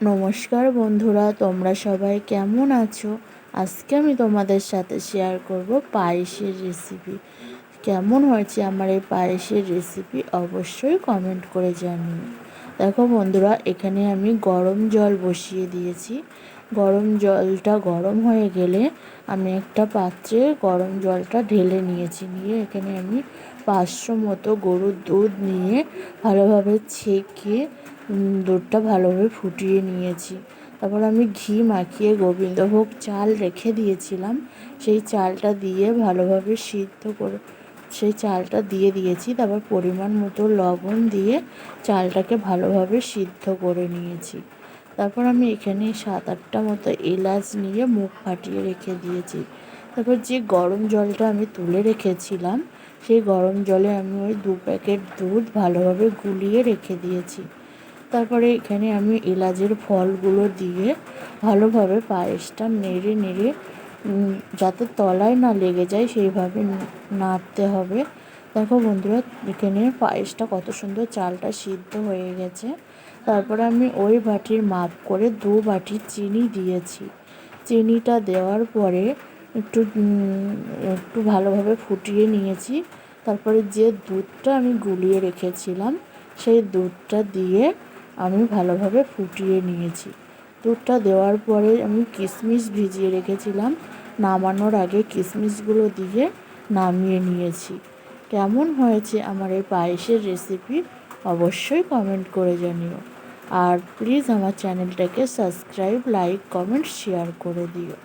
নমস্কার বন্ধুরা, তোমরা সবাই কেমন আছো? আজকে আমি তোমাদের সাথে শেয়ার করব পায়েসের রেসিপি কেমন হয়েছে আমার এই পায়েসের রেসিপি অবশ্যই কমেন্ট করে জানিও। দেখো বন্ধুরা, এখানে আমি গরম জল বসিয়ে দিয়েছি। গরম জলটা গরম হয়ে গেলে আমি একটা পাত্রে গরম জলটা ঢেলে নিয়েছি। নিয়ে এখানে আমি পাঁচশো মতো গরুর দুধ নিয়ে ভালোভাবে ছেঁকে দুধটা ভালোভাবে ফুটিয়ে নিয়েছি। তারপর আমি ঘি মাখিয়ে গোবিন্দভোগ চাল রেখে দিয়েছিলাম। সেই চালটা দিয়ে ভালোভাবে সিদ্ধ করে, সেই চালটা দিয়ে দিয়েছি। তারপর পরিমাণ মতো লবণ দিয়ে চালটাকে ভালোভাবে সিদ্ধ করে নিয়েছি। তারপর আমি এখানে সাত আটটা মতো এলাচ নিয়ে মুখ ফাটিয়ে রেখে দিয়েছি। তারপর যে গরম জলটা আমি তুলে রেখেছিলাম, সেই গরম জলে আমি ওই দু প্যাকেট দুধ ভালোভাবে গুলিয়ে রেখে দিয়েছি। তারপরে এখানে আমি এলাচের ফলগুলো দিয়ে ভালোভাবে পায়েসটা নেড়ে নেড়ে যাতে তলায় না লেগে যায় সেইভাবে নাড়তে হবে। দেখো বন্ধুরা, এখানে পায়েসটা কত সুন্দর চালটা সিদ্ধ হয়ে গেছে। তারপরে আমি ওই বাটির মাপ করে দু বাটি চিনি দিয়েছি। চিনিটা দেওয়ার পরে একটু একটু ভালোভাবে ফুটিয়ে নিয়েছি। তারপরে যে দুধটা আমি গুলিয়ে রেখেছিলাম, সেই দুধটা দিয়ে আমি ভালোভাবে ফুটিয়ে নিয়েছি। দুধটা দেওয়ার পরে আমি কিশমিশ ভিজিয়ে রেখেছিলাম। নামানোর আগে কিশমিশগুলো দিয়ে নামিয়ে নিয়েছি। কেমন হয়েছে আমার এই পায়েসের রেসিপি অবশ্যই কমেন্ট করে জানিও। আর প্লিজ আমার চ্যানেলটাকে সাবস্ক্রাইব, লাইক, কমেন্ট, শেয়ার করে দিও।